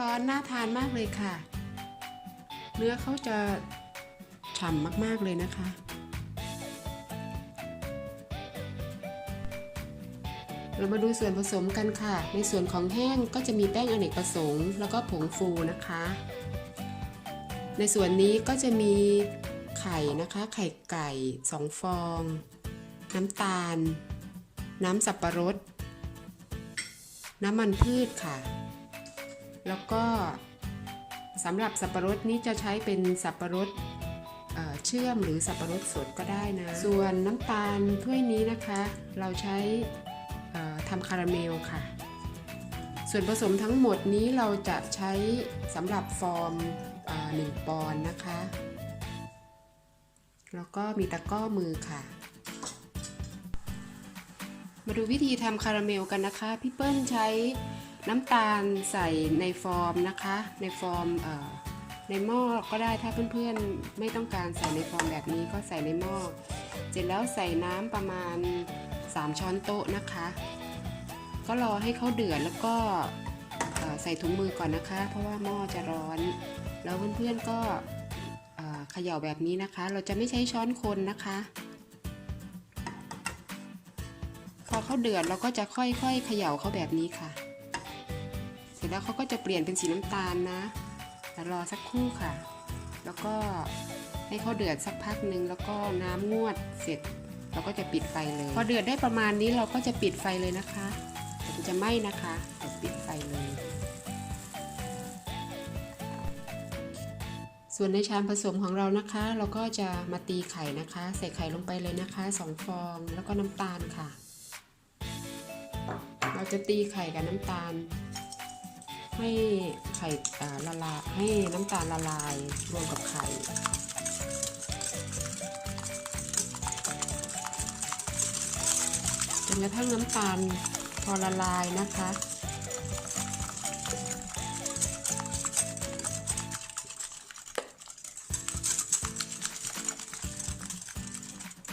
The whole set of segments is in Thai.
ร้อนๆน่าทานมากเลยค่ะ เนื้อเขาจะฉ่ำมากๆเลยนะคะ เรามาดูส่วนผสมกันค่ะ ในส่วนของแห้งก็จะมีแป้งอเนกประสงค์ แล้วก็ผงฟูนะคะ ในส่วนนี้ก็จะมีไข่นะคะ ไข่ไก่2ฟอง น้ำตาล น้ำสับปะรด น้ำมันพืชค่ะ แล้วก็สำหรับสับปะรดนี้จะใช้เป็นสับปะรดเชื่อมหรือสับปะรดสดก็ได้นะ ส่วนน้ำตาลถ้วยนี้นะคะ เราใช้ทำคาราเมลค่ะ ส่วนผสมทั้งหมดนี้เราจะใช้สำหรับฟอร์มหนึ่งปอนนะคะ แล้วก็มีตะก้อมือค่ะ มาดูวิธีทำคาราเมลกันนะคะ พี่เปิ้ลใช้ น้ำตาลใส่ในฟอร์มนะคะ ในฟอร์มในหม้อก็ได้ถ้าเพื่อนๆไม่ต้องการใส่ในฟอร์มแบบนี้ก็ใส่ในหม้อเสร็จแล้วใส่น้ำประมาณ 3 ช้อนโต๊ะนะคะ ก็รอให้เขาเดือดแล้วก็ใส่ถุงมือก่อนนะคะ เพราะว่าหม้อจะร้อน แล้วเพื่อนๆก็เขย่าแบบนี้นะคะ เราจะไม่ใช้ช้อนคนนะคะ พอเขาเดือดเราก็จะค่อยๆเขย่าเขาแบบนี้ค่ะ สร็จแล้วเขาก็จะเปลี่ยนเป็นสีน้ำตาลนะแต่รอสักครู่ค่ะ แล้วก็ให้เขาเดือดสักพักหนึ่งแล้วก็น้ำงวดเสร็จ เราก็จะปิดไฟเลย พอเดือดได้ประมาณนี้เราก็จะปิดไฟเลยนะคะมันจะไหม้นะคะเราปิดไฟเลย ส่วนในชามผสมของเรานะคะ เราก็จะมาตีไข่นะคะ ใส่ไข่ลงไปเลยนะคะสองฟองแล้วก็น้ำตาลค่ะ เราจะตีไข่กับน้ำตาล ให้ไข่ละลายให้น้ำตาลละลายรวมกับไข่จนกระทั่งน้ำตาลพอละลายนะคะ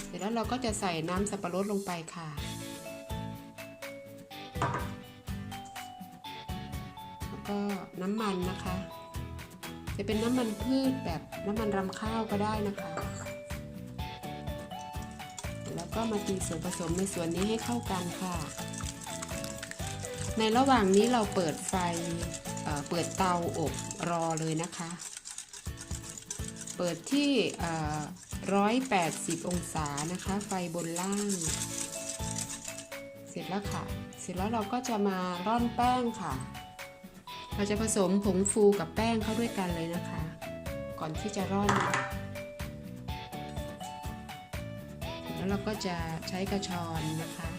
เสร็จแล้วเราก็จะใส่น้ำสับปะรดลงไปค่ะ ก็น้ำมันนะคะ จะเป็นน้ำมันพืชแบบน้ำมันรำข้าวก็ได้นะคะ แล้วก็มาตีส่วนผสมในส่วนนี้ให้เข้ากันค่ะ ในระหว่างนี้เราเปิดไฟเเปิดเตาอบรอเลยนะคะ เปิดที่ร้อยแปดสิบองศานะคะ ไฟบนล่าง เสร็จแล้วค่ะ เสร็จแล้วเราก็จะมาร่อนแป้งค่ะ เราจะผสมผงฟูกับแป้งเข้าด้วยกันเลยนะคะ ก่อนที่จะร่อนแล้วเราก็จะใช้กระชอนนะคะ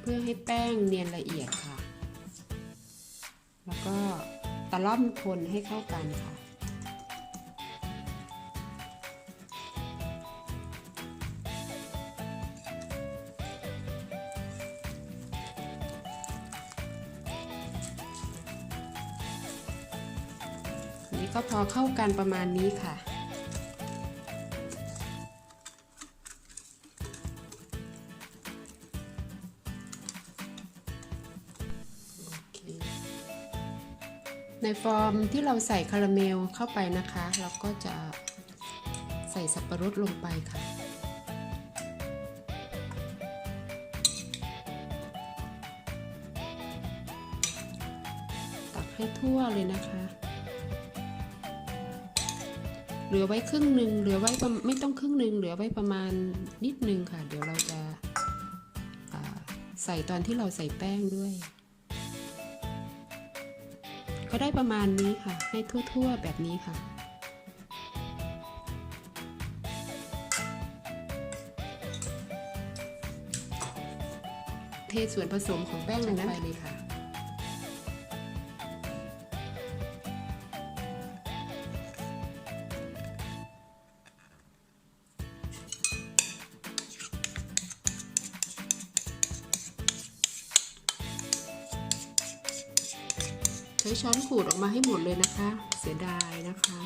เพื่อให้แป้งเนียนละเอียดค่ะ แล้วก็ตะล่อมคนให้เข้ากันค่ะ นี่ก็พอเข้ากันประมาณนี้ค่ะ ในฟอร์มที่เราใส่คาราเมลเข้าไปนะคะ เราก็จะใส่สับปะรดลงไปค่ะตักให้ทั่วเลยนะคะ เหลือไว้ครึ่งหนึ่งเหลือไว้ไม่ต้องครึ่งหนึ่งเหลือไว้ประมาณนิดนึงค่ะ เดี๋ยวเราจะาใส่ตอนที่เราใส่แป้งด้วย ก็ได้ประมาณนี้ค่ะ ให้ทั่วๆแบบนี้ค่ะเทส่วนผสมของแป้งลงไปเลยค่ะ ใช้ช้อนขูดออกมาให้หมดเลยนะคะ เสียดายนะคะ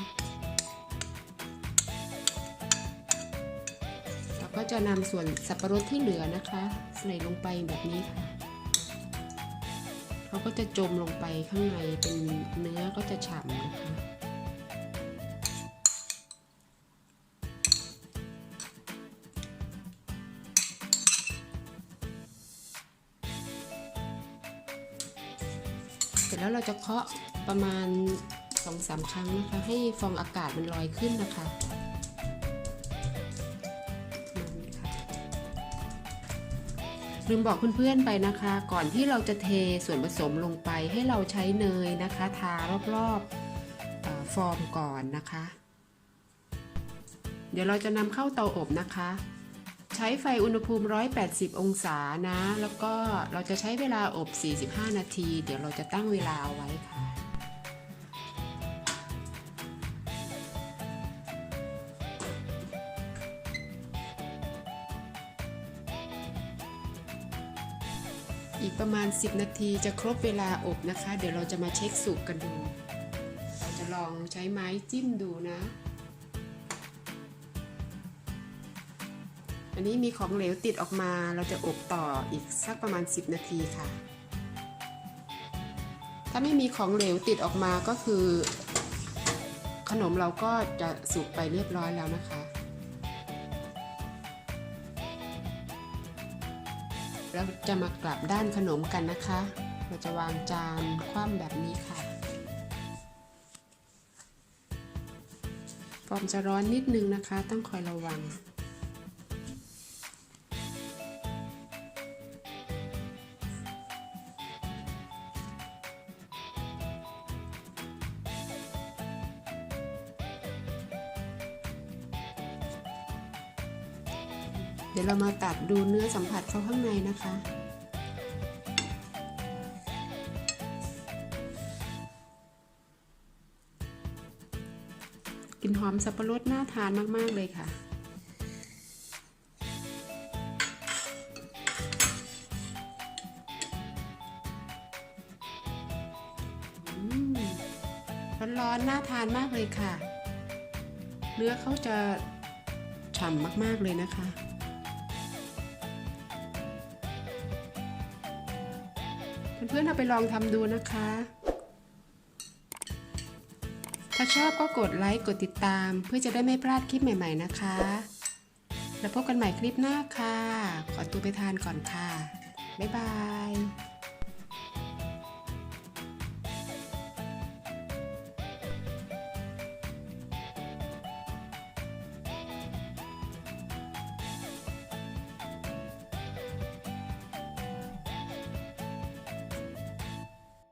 แล้วก็จะนำส่วนสับปะรดที่เหลือนะคะใส่ลงไปแบบนี้ค่ะเขาก็จะจมลงไปข้างในเป็นเนื้อก็จะฉ่ำนะคะ ร็จแล้วเราจะเคาะประมาณ2-3ครั้งนะคะให้ฟองอากาศมันลอยขึ้นนะคะลืมบอกเพื่อนๆไปนะคะ ก่อนที่เราจะเทส่วนผสมลงไปให้เราใช้เนยนะคะ ทารอบๆฟอร์มก่อนนะคะ เดี๋ยวเราจะนำเข้าเตาอบนะคะ ใช้ไฟอุณหภูมิ 180 องศานะ แล้วก็เราจะใช้เวลาอบ 45 นาที เดี๋ยวเราจะตั้งเวลาเอาไว้ค่ะ อีกประมาณ 10 นาทีจะครบเวลาอบนะคะ เดี๋ยวเราจะมาเช็คสุกกันดู เราจะลองใช้ไม้จิ้มดูนะ อันนี้มีของเหลวติดออกมาเราจะอบต่ออีกสักประมาณ 10 นาทีค่ะ ถ้าไม่มีของเหลวติดออกมาก็คือ ขนมเราก็จะสุกไปเรียบร้อยแล้วนะคะ เราจะมากลับด้านขนมกันนะคะ เราจะวางจานคว่ำแบบนี้ค่ะฟอมจะร้อนนิดนึงนะคะ ต้องคอยระวัง ดี๋ยวเรามาตัดดูเนื้อสัมผัสเข้าข้างในนะคะ กลิ่นหอมสับปะรดน่าทานมาก ๆ เลยค่ะอืมร้อนๆน่าทานมากเลยค่ะ เนื้อเขาจะฉ่ำมาก ๆ เลยนะคะ พื่อนๆเอาไปลองทำดูนะคะ ถ้าชอบก็กดไลค์กดติดตาม เพื่อจะได้ไม่พลาดคลิปใหม่ ๆนะคะ แล้วพบกันใหม่คลิปหน้าค่ะ ขอตัวไปทานก่อนค่ะ บ๊ายบาย